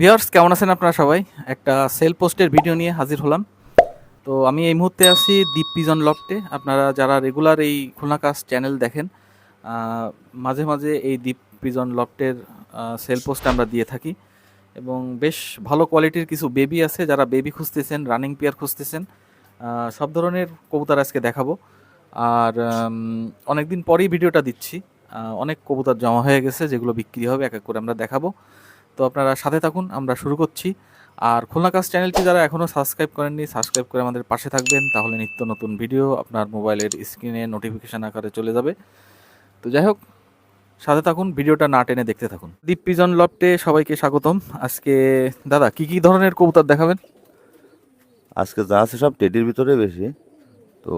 Viewers, কেমন আছেন আপনারা সবাই? একটা সেল পোস্টের ভিডিও নিয়ে হাজির হলাম। তো আমি এই মুহূর্তে আছি দ্বীপ পিজন লফটে। আপনারা যারা রেগুলার এই খুলনা চ্যানেল দেখেন মাঝে মাঝে এই দ্বীপ পিজন লফটের সেল পোস্ট আমরা দিয়ে থাকি। এবং বেশ ভালো কোয়ালিটির কিছু বেবি আছে, যারা বেবি খুঁজতেছেন, রানিং পেয়ার খুঁজতেছেন সব ধরনের কবুতর আজকে দেখাবো। আর অনেক দিন পরেই ভিডিওটা দিচ্ছি। অনেক কবুতর জমা হয়ে গেছে, যেগুলো বিক্রি হবে, এক এক করে আমরা দেখাবো। তো আপনারা সাথে থাকুন, আমরা শুরু করছি। আর খুলনা কাজ চ্যানেলটি যারা এখনও সাবস্ক্রাইব করেননি, সাবস্ক্রাইব করে আমাদের পাশে থাকবেন, তাহলে নিত্য নতুন ভিডিও আপনার মোবাইলের স্ক্রিনে নোটিফিকেশান আকারে চলে যাবে। তো যাই হোক, সাথে থাকুন, ভিডিওটা না টেনে দেখতে থাকুন। দীপ পিজন লফটে সবাইকে স্বাগতম। আজকে, দাদা, কি কি ধরনের কবুতর দেখাবেন? আজকে যা আছে সব টেডির ভিতরে বেশি। তো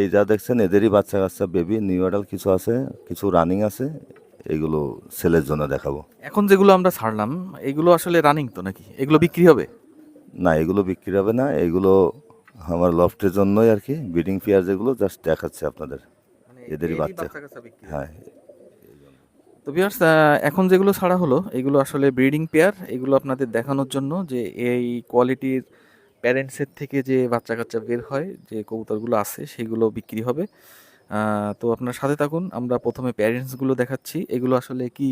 এই যা দেখছেন, এদেরই বাচ্চা কাচ্চা বেবি নিউ অ্যাডাল কিছু আছে, কিছু রানিং আছে। এগুলো সেলের জন্য দেখাবো। এখন যেগুলো আমরা ছাড়লাম এগুলো আসলে রানিং তো নাকি? এগুলো বিক্রি হবে? না এগুলো বিক্রি হবে না। এগুলো আমার লফটের জন্যই আর কি। ব্রিডিং পেয়ার যেগুলো জাস্ট দেখাচ্ছে আপনাদের। এদেরই বাচ্চা। হ্যাঁ। তো ভিউয়ার্স এখন যেগুলো ছাড়া হলো এগুলো আসলে ব্রিডিং পেয়ার এগুলো আপনাদের দেখানোর জন্য যে এই কোয়ালিটির প্যারেন্টসের থেকে যে বাচ্চা কাচ্চা বের হয় যে কবুতরগুলো আছে সেগুলো বিক্রি হবে। তো আপনার সাথে থাকুন আমরা প্রথমে প্যারেন্টসগুলো দেখাচ্ছি এগুলো আসলে কি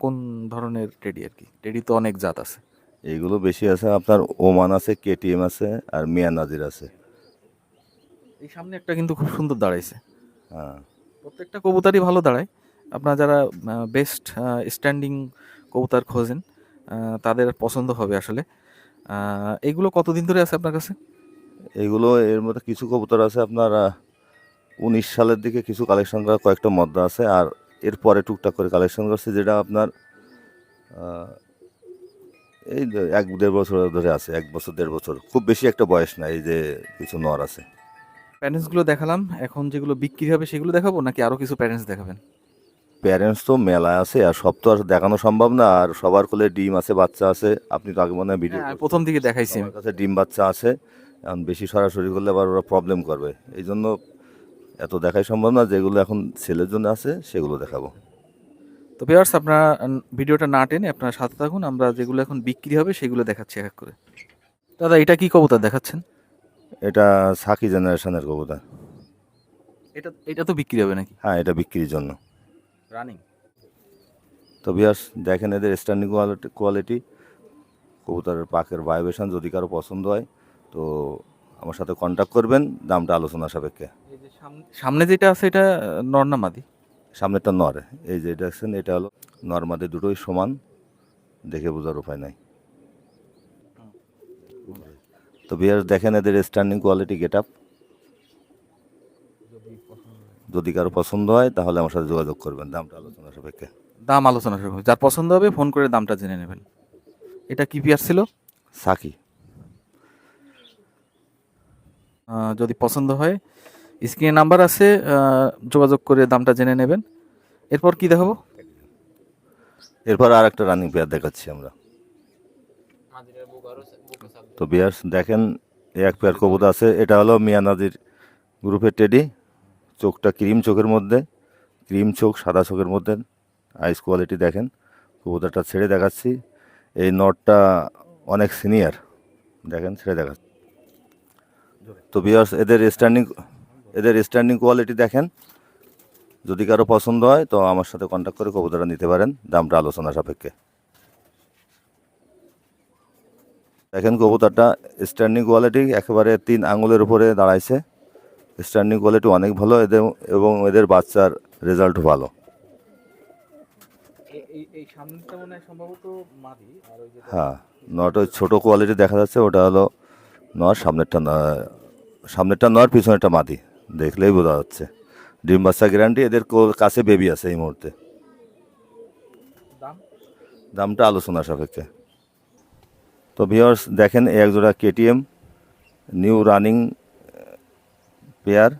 কোন ধরনের টেডি আর কি? টেডি তো অনেক জাত আছে। এইগুলো বেশি আছে আপনার ওমান আছে কেটিএম আছে আর মিয়া নাজির আছে। এই সামনে একটা কিন্তু খুব সুন্দর দাঁড়াইছে। হ্যাঁ। প্রত্যেকটা কবুতারই ভালো দাঁড়ায়। আপনারা যারা বেস্ট স্ট্যান্ডিং কবুতার খোঁজেন তাদের পছন্দ হবে আসলে। এগুলো কতদিন ধরে আছে আপনার কাছে? এইগুলো এর মধ্যে কিছু কবুতর আছে আপনার উনিশ সালের দিকে কিছু কালেকশন করা কয়েকটা মদ্দা আছে আর এরপরে টুকটাক করে কালেকশন করছে যেটা আপনার এই এক দেড় বছর ধরে আছে এক বছর দেড় বছর। খুব বেশি একটা বয়স না এই যে কিছু নর আছে। প্যারেন্টসগুলো দেখালাম এখন যেগুলো বিক্রি হবে সেগুলো দেখাবো নাকি আরও কিছু প্যারেন্টস দেখাবেন? প্যারেন্টস তো মেলা আছে আর সব তো আর দেখানো সম্ভব না আর সবার কোলে ডিম আছে বাচ্চা আছে আপনি তো আগে মনে হয় ভিডিও হ্যাঁ, প্রথম দিকে দেখাইছি। আমার কাছে ডিম বাচ্চা আছে এখন বেশি সরাসরি করলে আবার ওরা প্রবলেম করবে। এই জন্য এত দেখাই সম্ভব না যেগুলো এখন ছেলের জন্য আছে সেগুলো দেখাবো। তো ভিউয়ার্স আপনারা ভিডিওটা না টেনে আপনারা সাথে থাকুন আমরা যেগুলো এখন বিক্রি হবে সেগুলো দেখাচ্ছি এক এক করে। দাদা এটা কি কবুতর দেখাচ্ছেন? এটা সাকি জেনারেশনের কবুতর। এটা এটা তো বিক্রি হবে নাকি? হ্যাঁ এটা বিক্রির জন্য। রানিং তো বিয়াস দেখেন এদের স্ট্যান্ডিং কোয়ালিটি কোয়ালিটি কবুতরের পাকের ভাইব্রেশন যদি কারও পছন্দ হয় তো আমার সাথে কন্ট্যাক্ট করবেন দামটা আলোচনা সাপেক্ষে। সামনে সামনে যেটা আছে এটা আহ, নর না মাদি? সামনেরটা নর। এই যে দেখছেন এটা হলো নর্মাদি দুটোই সমান। দেখে বোঝার উপায় নাই। তো বিয়ার দেখেন এদের স্ট্যান্ডিং কোয়ালিটি গেট আপ যদি কারও পছন্দ হয় তাহলে আমার সাথে যোগাযোগ করবেন দামটা আলোচনা সাপেক্ষে। দাম আলোচনা হবে। যার পছন্দ হবে ফোন করে দামটা জেনে নেবেন। এটা কি পেয়ার ছিল? সাকি। যদি পছন্দ হয় স্ক্রিনে নাম্বার আছে যোগাযোগ করে দামটা জেনে নেবেন। এরপর কি দেখাবো? এরপর আর একটা রানিং পেয়ার দেখাচ্ছি আমরা। তো বিয়ার্স, দেখেন এক পেয়ার কবুতর আছে, এটা হলো মিয়ানাদির গ্রুপের টেডি চোখটা ক্রিম চোখের মধ্যে ক্রিম চোখ, সাদা চোখের মধ্যে আইস কোয়ালিটি দেখেন, কবুতরটা ছেড়ে দেখাচ্ছি। এই নটটা অনেক সিনিয়র দেখেন, ছেড়ে দেখাচ্ছি। তো বিয়ার্স এদের স্ট্যান্ডিং এদের স্ট্যান্ডিং কোয়ালিটি দেখেন। যদি কারও পছন্দ হয় তো আমার সাথে কন্ট্যাক্ট করে কবুতরটা নিতে পারেন। দামটা আলোচনা সাপেক্ষে। দেখেন কবুতরটা স্ট্যান্ডিং কোয়ালিটি একেবারে তিন আঙুলের উপরে দাঁড়াইছে। স্ট্যান্ডিং কোয়ালিটি অনেক ভালো এদের এবং এদের বাচ্চার রেজাল্টও ভালো। হয় নট ছোটো কোয়ালিটি দেখা যাচ্ছে ওটা হলো নর সামনেরটা সামনেরটা নর পিছনেরটা মাদি। দেখলেই বোঝা যাচ্ছে। ডিম বাচ্চা গ্যারান্টি এদের কাছে বেবি আছে এই মুহূর্তে। দামটা আলোচনা সাপেক্ষে। তো ভিওর্স দেখেন এই একজোড়া KTM new running pair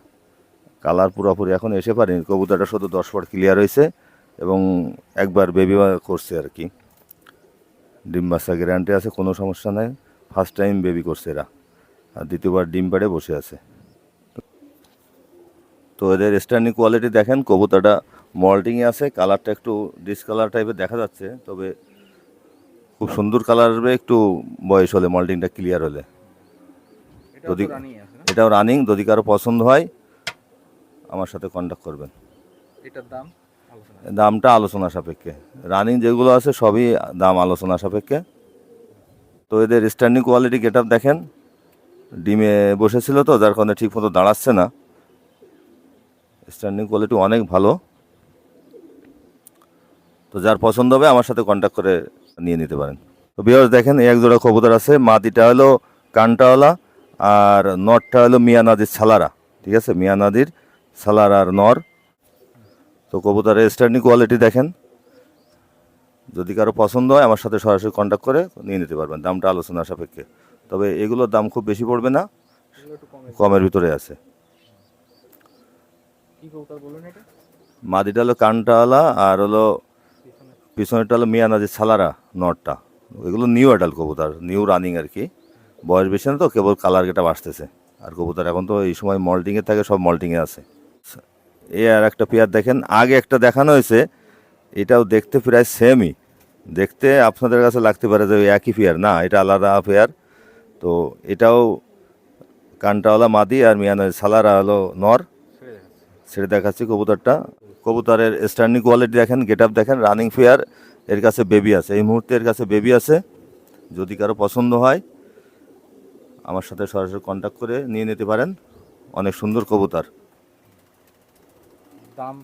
colour পুরোপুরি এখন এসে পারেনি। কবুতরটা শুধু দশ ফুট ক্লিয়ার হয়েছে এবং একবার বেবি করছে আর কি। ডিম বাচ্চা গ্যারান্টি আছে কোনো সমস্যা নেই। ফার্স্ট টাইম বেবি করছে এরা। আর দ্বিতীয়বার ডিম পাড়ে বসে আছে। তো এদের স্ট্যান্ডিং কোয়ালিটি দেখেন কবুতাটা মল্টিংয়ে আছে কালারটা একটু ডিসকালার টাইপের দেখা যাচ্ছে তবে খুব সুন্দর কালার আসবে একটু বয়স হলে মল্টিংটা ক্লিয়ার হলে। যদি- এটাও রানিং যদি কারও পছন্দ হয় আমার সাথে কন্ট্যাক্ট করবেন। এটার দাম দামটা আলোচনা সাপেক্ষে। রানিং যেগুলো আছে সবই দাম আলোচনা সাপেক্ষে। তো এদের স্ট্যান্ডিং কোয়ালিটি গেট দেখেন। ডিমে বসেছিল তো, যার কারণে ঠিক মতো দাঁড়াচ্ছে না। স্ট্যান্ডিং কোয়ালিটি অনেক ভালো। তো যার পছন্দ হবে, আমার সাথে কন্ট্যাক্ট করে নিয়ে নিতে পারেন। তো বিয়ার্স দেখেন এক জোড়া কবুতর আছে। মাদিটা হলো কানটাওয়ালা আর নরটা হলো মিয়া নাদির ছালারা। ঠিক আছে? মিয়া নাদির ছালার আর নর। তো কবুতরের স্ট্যান্ডিং কোয়ালিটি দেখেন। যদি কারও পছন্দ হয়, আমার সাথে সরাসরি কন্ট্যাক্ট করে নিয়ে নিতে পারবেন। দামটা আলোচনা সাপেক্ষে। তবে এগুলোর দাম খুব বেশি পড়বে না কমের ভিতরে আছে। মাদিটা হলো কানটাওয়ালা আর হলো পিছনে পিছনেরটা হলো মিয়ানাজি সালারা নটটা। এগুলো নিউ অ্যাডাল্ট কবুতর নিউ রানিং আর কি। বয়স বেশি না তো কেবল কালার গেটা আসতেছে। আর কবুতর এখন তো এই সময় মল্টিংয়ে থাকে সব মল্টিংয়ে আছে। এ আর একটা পেয়ার দেখেন আগে একটা দেখানো হয়েছে এটাও দেখতে প্রায় সেমই দেখতে আপনাদের কাছে লাগতে পারে যে ওই একই পেয়ার না এটা আলাদা পেয়ার। তো এটাও কানটাওয়ালা মাদি আর মিয়ানাজি সালারা হলো নর। সেটা দেখাচ্ছি কবুতরটা। কবুতরের স্ট্যান্ডিং কোয়ালিটি দেখেন গেট আপ দেখেন রানিং ফেয়ার এর কাছে বেবি আছে। এই মুহূর্তে এর কাছে বেবি আছে। যদি কারও পছন্দ হয় আমার সাথে সরাসরি কন্ট্যাক্ট করে নিয়ে নিতে পারেন। অনেক সুন্দর কবুতর। দাম?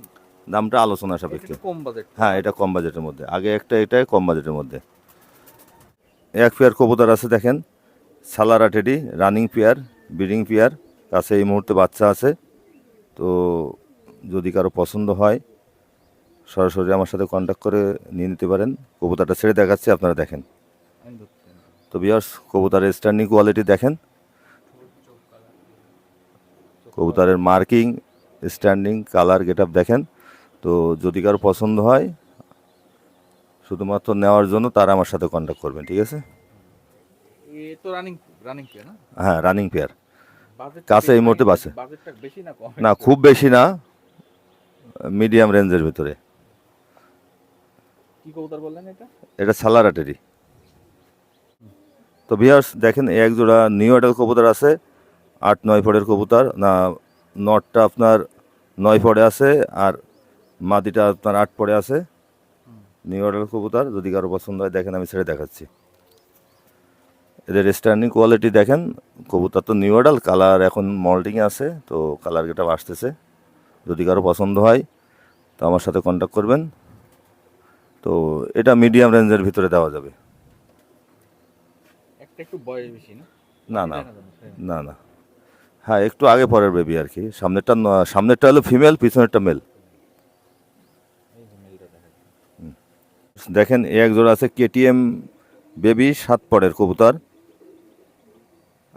দামটা আলোচনা সাপেক্ষে। কম বাজেট হ্যাঁ এটা কম বাজেটের মধ্যে। আগে একটা এটাই কম বাজেটের মধ্যে। এক ফেয়ার কবুতর আছে দেখেন। সালারা teddy, running pair, breeding pair, কাছে এই মুহূর্তে বাচ্চা আছে। তো যদি কারও পছন্দ হয়, সরাসরি আমার সাথে কন্ট্যাক্ট করে নিয়ে নিতে পারেন। কবুতরটা ছেড়ে দেখাচ্ছি, আপনারা দেখেন। তো বিয়ার্স কবুতরের স্ট্যান্ডিং কোয়ালিটি দেখেন। কবুতরের মার্কিং স্ট্যান্ডিং কালার গেট দেখেন। তো যদি কারও পছন্দ হয়, শুধুমাত্র নেওয়ার জন্য তারা আমার সাথে কন্ট্যাক্ট করবেন, ঠিক আছে? তো রানিং রানিং কে না? হ্যাঁ রানিং পেয়ার কাছে এই মুহূর্তে বাসে। বাজেটটা বেশি না কম? না খুব বেশি না মিডিয়াম রেঞ্জের ভিতরে। কি কবুতর বললেন এটা? এটা সালারাটেরই তো ভিয়ার্স দেখেন এক জোড়া নিউ অ্যাডাল কবুতর আছে আট নয় ফোরের কবুতর। না নটটা আপনার নয় ফোরে আছে আর মাদিটা আপনার আট পরে আছে। নিউ অ্যাডাল কবুতর যদি কারও পছন্দ হয় দেখেন আমি ছেড়ে দেখাচ্ছি। এদের স্ট্যান্ডিং কোয়ালিটি দেখেন কবুতর তো নিউ অ্যাডাল কালার এখন মল্টিং আছে তো কালার গেটা আসতেছে। যদি কারও পছন্দ হয় তো আমার সাথে কন্ট্যাক্ট করবেন। তো এটা মিডিয়াম রেঞ্জের ভিতরে দেওয়া যাবে। না? না তাই না? না হ্যাঁ একটু আগে পরের বেবি আর কি সামনেরটা সামনেরটা হলো ফিমেল পিছনেরটা মেল। দেখেন এ এক জোড়া আছে কেটিএম বেবি সাত পরের কবুতর।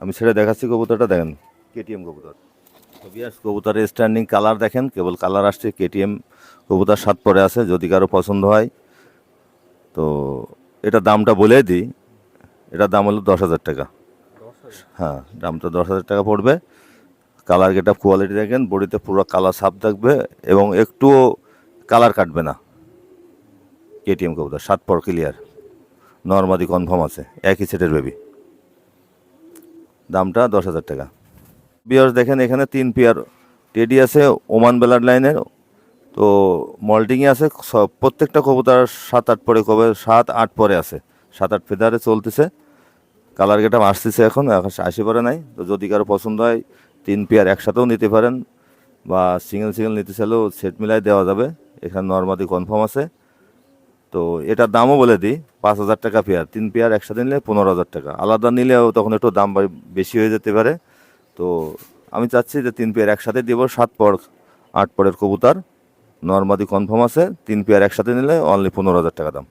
আমি সেটা দেখাচ্ছি কবুতরটা, দেখেন, কেটিএম কবুতর। বিয়াস কবুতরের স্ট্যান্ডিং কালার দেখেন, কেবল কালার আসছে কেটিএম কবুতর, সাত পরে আছে, যদি কারও পছন্দ হয়। তো এটা দামটা বলে দিই এটার দাম হলো দশ হাজার টাকা। হ্যাঁ দামটা দশ হাজার টাকা পড়বে। কালার গেটা কোয়ালিটি দেখেন, বডিতে পুরো কালার সাপ থাকবে এবং একটুও কালার কাটবে না। কেটিএম কবুতর, সাত পর ক্লিয়ার নর্মাদি কনফার্ম আছে, একই সেটের বেবি দামটা দশ হাজার টাকা। বিয়ার্স দেখেন, এখানে তিন পেয়ার টেডি আছে ওমান বেলার লাইনের তো মল্টিংয়ে আছে, সব প্রত্যেকটা কবুতর সাত আট পরে কবে, সাত আট পরে আছে। সাত আট ফেদারে চলতেছে। কালার গেটা আসতেছে এখন এখন আসি পরে নাই। তো যদি কারও পছন্দ হয়, তিন পেয়ার একসাথেও নিতে পারেন। বা সিঙ্গেল সিঙ্গেল নিতে চাইলেও সেট মিলাই দেওয়া যাবে। এখানে নর্মাদি কনফার্ম আছে। তো এটার দামও বলে দিই, পাঁচ হাজার টাকা পেয়ার তিন পেয়ার একসাথে নিলে পনেরো হাজার টাকা। আলাদা নিলেও তখন একটু দাম বেশি হয়ে যেতে পারে। তো আমি চাচ্ছি যে তিন পেয়ার একসাথে দিব, সাত পর, আট পরের কবুতর। নর্মাদি কনফার্ম আছে, তিন পেয়ার একসাথে নিলে অনলি পনেরো হাজার টাকা দাম।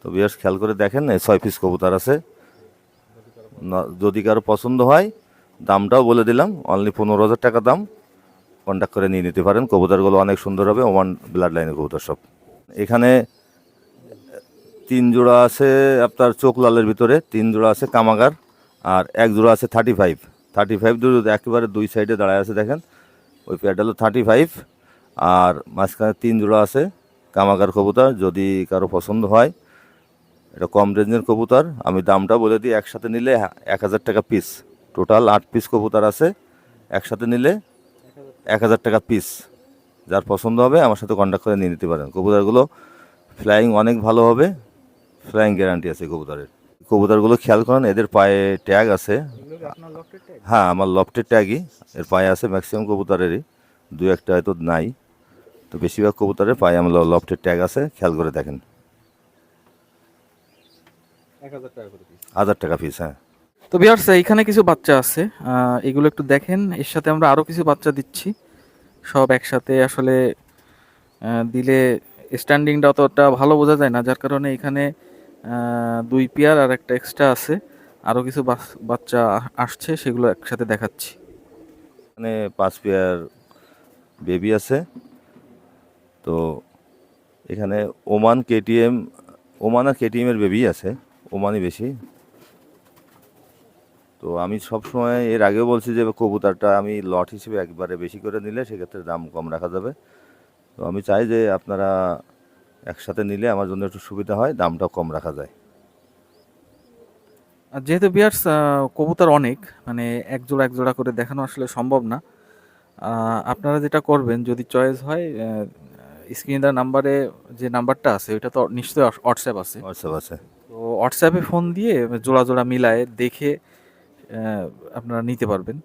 তো বিয়ার্স খেয়াল করে দেখেন, এই ছয় পিস কবুতর আছে। যদি কারও পছন্দ হয়, দামটাও বলে দিলাম অনলি পনেরো হাজার টাকা দাম। কন্ট্যাক্ট করে নিয়ে নিতে পারেন, কবুতরগুলো অনেক সুন্দর হবে ওমান ব্লাড লাইনের কবুতর সব। এখানে তিন জোড়া আছে আপনার চোখ লালের ভিতরে, তিন জোড়া আছে কামাগার, আর এক জোড়া আছে থার্টি ফাইভ থার্টি ফাইভ একেবারে দুই সাইডে দাঁড়ায় আছে দেখেন, ওই পেয়ারটা হলো থার্টি ফাইভ আর মাঝখানে তিন জোড়া আছে কামাগার কবুতর, যদি কারও পছন্দ হয়, এটা কম রেঞ্জের কবুতর, আমি দামটা বলে দিই, একসাথে নিলে এক হাজার টাকা পিস টোটাল আট পিস কবুতর আছে, একসাথে নিলে এক হাজার টাকা পিস যার পছন্দ হবে আমার সাথে কন্ট্যাক্ট করে নিয়ে নিতে পারেন। কবুতরগুলো ফ্লাইং অনেক ভালো হবে ফ্লাইং গ্যারান্টি আছে কবুতরের। কবুতরগুলো খেয়াল করেন এদের পায়ে ট্যাগ আছে। হ্যাঁ আমার লফটের ট্যাগই এর পায়ে আছে ম্যাক্সিমাম কবুতরেরই দু একটা হয়তো নাই। তো বেশিরভাগ কবুতরের পায়ে আমার লফটের ট্যাগ আছে খেয়াল করে দেখেন। হাজার টাকা পিস হ্যাঁ। তো বিহার্স এইখানে কিছু বাচ্চা আছে এগুলো একটু দেখেন। এর সাথে আমরা আরও কিছু বাচ্চা দিচ্ছি। সব একসাথে আসলে দিলে স্ট্যান্ডিংটা অতটা ভালো বোঝা যায় না। যার কারণে এখানে দুই পেয়ার আর একটা এক্সট্রা আছে। আরও কিছু বাচ্চা আসছে, সেগুলো একসাথে দেখাচ্ছি। এখানে পাঁচ পেয়ার বেবি আছে। তো এখানে ওমান কেটিএম ওমান আর কেটিএমের বেবি আছে। ওমানই বেশি। তো আমি সব সময় এর আগেও বলছি যে কবুতরটা আমি লট হিসেবে একবারে বেশি করে নিলে সেক্ষেত্রে দাম কম রাখা যাবে। তো আমি চাই যে আপনারা একসাথে নিলে আমার জন্য একটু সুবিধা হয় দামটাও কম রাখা যায়। আর যেহেতু বিয়ার্স কবুতর অনেক মানে এক জোড়া এক জোড়া করে দেখানো আসলে সম্ভব না। আপনারা যেটা করবেন যদি চয়েস হয় স্ক্রিনে দেওয়া নাম্বারে যে নাম্বারটা আছে ওইটা তো নিশ্চয়ই হোয়াটসঅ্যাপ আছে। হোয়াটসঅ্যাপ আছে। তো হোয়াটসঅ্যাপে ফোন দিয়ে জোড়া জোড়া মিলায়ে দেখে আপনারা নিতে পারবেন।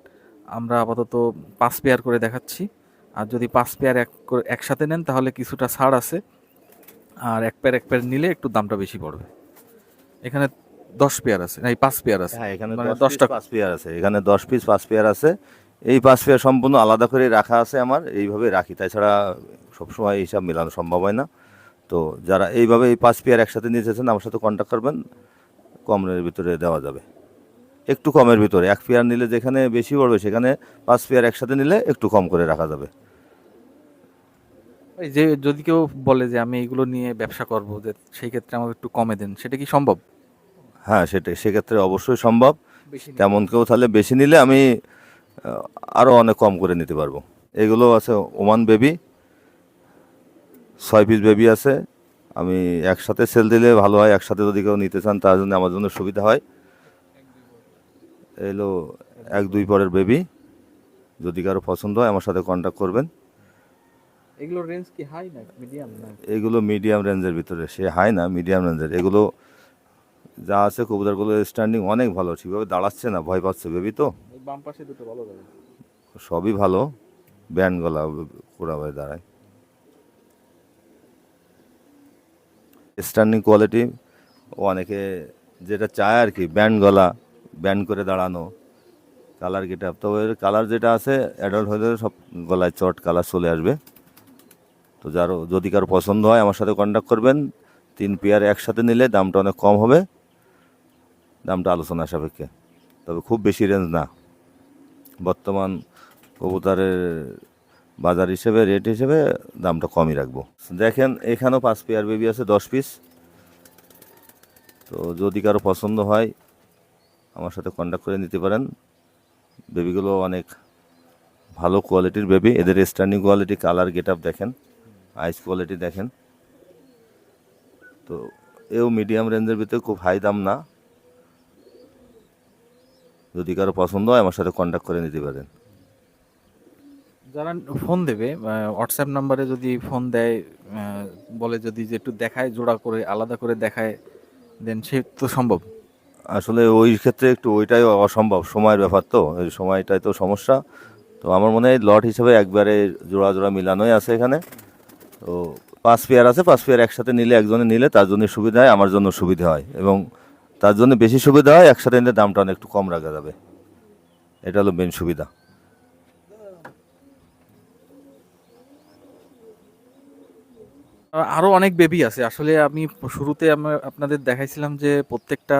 আমরা আপাতত পাঁচ পেয়ার করে দেখাচ্ছি। আর যদি পাঁচ পেয়ার এক করে- একসাথে নেন তাহলে কিছুটা ছাড় আছে। আর এক পেয়ার এক পেয়ার নিলে একটু দামটা বেশি পড়বে। এখানে দশ পেয়ার আছে। না এই পাঁচ পেয়ার আছে। হ্যাঁ এখানে মানে দশটা পাঁচ পেয়ার আছে। এখানে দশ পিস পাঁচ পেয়ার আছে। এই পাঁচ পেয়ার সম্পূর্ণ আলাদা করে রাখা আছে আমার। এইভাবে রাখি। তাছাড়া সবসময় এইসব মেলানো সম্ভব হয় না। তো যারা এইভাবে এই পাঁচ পেয়ার একসাথে নিয়ে এসেছেন আমার সাথে কন্ট্যাক্ট করবেন। কমের ভিতরে দেওয়া যাবে। একটু কমের ভিতরে। এক পেয়ার নিলে যেখানে বেশি পড়বে সেখানে পাঁচ পেয়ার একসাথে নিলে একটু কম করে রাখা যাবে। এই যে যদি কেউ বলে যে আমি এগুলো নিয়ে ব্যবসা করব যে সেই ক্ষেত্রে আমাকে একটু কমে দেন সেটা কি সম্ভব? হ্যাঁ সেটা সেক্ষেত্রে অবশ্যই সম্ভব। তেমন কেউ তাহলে বেশি নিলে আমি আরও অনেক কম করে নিতে পারব। এগুলো আছে ওমান বেবি ছয় পিস বেবি আছে। আমি একসাথে সেল দিলে ভালো হয় একসাথে যদি কেউ নিতে চান তার জন্য আমার জন্য সুবিধা হয়। এলো এক দুই পরের বেবি যদি কারও পছন্দ হয় আমার সাথে কন্ট্যাক্ট করবেন। এগুলো রেঞ্জ কি হাই না মিডিয়াম না? এগুলো মিডিয়াম রেঞ্জের ভিতরে সে হাই না মিডিয়াম রেঞ্জের এগুলো যা আছে কবুতরগুলো স্ট্যান্ডিং অনেক ভালো ঠিকভাবে দাঁড়াচ্ছে না ভয় পাচ্ছে বেবি তো। বাম পাশে দুটো ভালো সবই ভালো ব্যান্ড গলা কোড়া হয়ে দাঁড়ায়। স্ট্যান্ডিং কোয়ালিটি ও অনেকে যেটা চায় আর কি ব্যান্ড গলা ব্যান্ড করে দাঁড়ানো কালার গেট আপ তবে কালার যেটা আছে অ্যাডাল্ট হলে সব গলায় চট কালার চলে আসবে। তো যার, যদি কারও পছন্দ হয়, আমার সাথে কন্ট্যাক্ট করবেন। তিন পেয়ার একসাথে নিলে দামটা অনেক কম হবে। দামটা আলোচনা সাপেক্ষে। তবে খুব বেশি রেঞ্জ না। বর্তমান কবুতারের বাজার হিসেবে রেট হিসেবে দামটা কমই রাখব। দেখেন, এখানেও পাঁচ পেয়ার বেবি আছে, দশ পিস তো যদি কারও পছন্দ হয় আমার সাথে কন্ট্যাক্ট করে নিতে পারেন। বেবিগুলো অনেক ভালো কোয়ালিটির বেবি এদের standing quality colour get up দেখেন আইস কোয়ালিটি দেখেন। তো এও মিডিয়াম রেঞ্জের ভিতরে খুব হাই দাম না। যদি কারও পছন্দ হয়, আমার সাথে কন্ট্যাক্ট করে নিতে পারেন। যারা ফোন দেবে হোয়াটসঅ্যাপ নাম্বারে যদি ফোন দেয় বলে যদি যে একটু দেখায়, জোড়া করে, আলাদা করে দেখায় দেন সে তো সম্ভব। আসলে ওই ক্ষেত্রে একটু ওইটাই অসম্ভব, সময়ের ব্যাপার তো সময়টাই তো সমস্যা। তো আমার মনে হয় লট হিসেবে একবারে জোড়া জোড়া মিলানোই আছে এখানে। তো পাঁচ পেয়ার আছে, পাঁচ পেয়ার একসাথে নিলে একজনে নিলে তার জন্য সুবিধা হয়, আমার জন্য সুবিধা হয়। এবং তার জন্য বেশি সুবিধা হয়, একসাথে নিলে দামটা অনেক একটু কম রাখা যাবে। এটা হলো মেন সুবিধা। আরও অনেক বেবি আছে। আসলে আমি শুরুতে আপনাদের দেখাইছিলাম যে প্রত্যেকটা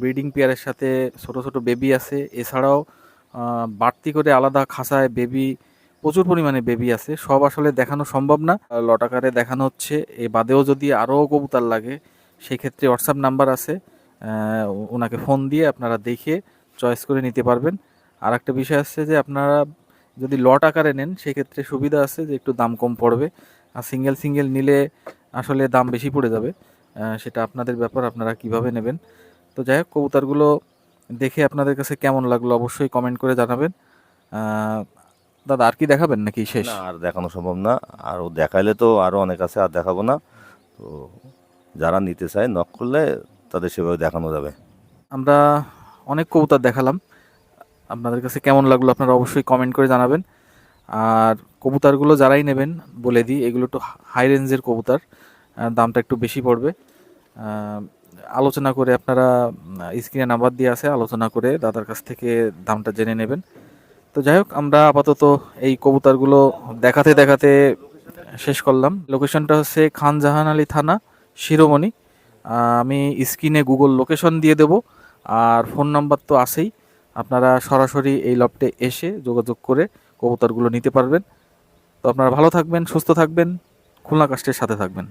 ব্রিডিং পেয়ারের সাথে ছোট ছোট বেবি আছে। এছাড়াও বাড়তি করে আলাদা খাঁচায় বেবি প্রচুর পরিমাণে বেবি আছে। সব আসলে দেখানো সম্ভব না। লটাকারে দেখানো হচ্ছে। এ বাদেও যদি আরও কবুতার লাগে, সেক্ষেত্রে হোয়াটসঅ্যাপ নাম্বার আছে। ওনাকে ফোন দিয়ে আপনারা দেখে চয়েস করে নিতে পারবেন। আর একটা বিষয় আছে যে আপনারা যদি লট আকারে নেন, সেক্ষেত্রে সুবিধা আছে যে একটু দাম কম পড়বে। আর সিঙ্গেল সিঙ্গেল নিলে আসলে দাম বেশি পড়ে যাবে। সেটা আপনাদের ব্যাপার, আপনারা কীভাবে নেবেন? তো যাই হোক কবুতরগুলো দেখে আপনাদের কাছে কেমন লাগল অবশ্যই কমেন্ট করে জানাবেন। দাদা আর কি দেখাবেন নাকি শেষ? আর দেখানো সম্ভব না। আরও দেখাইলে তো আরও অনেক আছে আর দেখাবো না। তো যারা নিতে চায় নক করলে তাদের সেভাবে দেখানো যাবে। আমরা অনেক কবুতর দেখালাম। আপনাদের কাছে কেমন লাগল আপনারা অবশ্যই কমেন্ট করে জানাবেন। আর কবুতরগুলো যারাই নেবেন বলে দিই এগুলো একটু হাই রেঞ্জের কবুতর। দামটা একটু বেশি পড়বে। আলোচনা করে আপনারা স্ক্রিনে নাম্বার দিয়ে আছে, আলোচনা করে দাদার কাছ থেকে দামটা জেনে নেবেন। তো যাই হোক, আমরা আপাতত এই কবুতরগুলো দেখাতে দেখাতে শেষ করলাম। লোকেশনটা হচ্ছে খান জাহান আলী থানা, শিরোমণি। আমি স্ক্রিনে গুগল লোকেশন দিয়ে দেব, আর ফোন নাম্বার তো আছেই। আপনারা সরাসরি এই লপটে এসে যোগাযোগ করে কবুতরগুলো নিতে পারবেন। তো আপনারা ভালো থাকবেন, সুস্থ থাকবেন, খুলনা কাস্টের সাথে থাকবেন।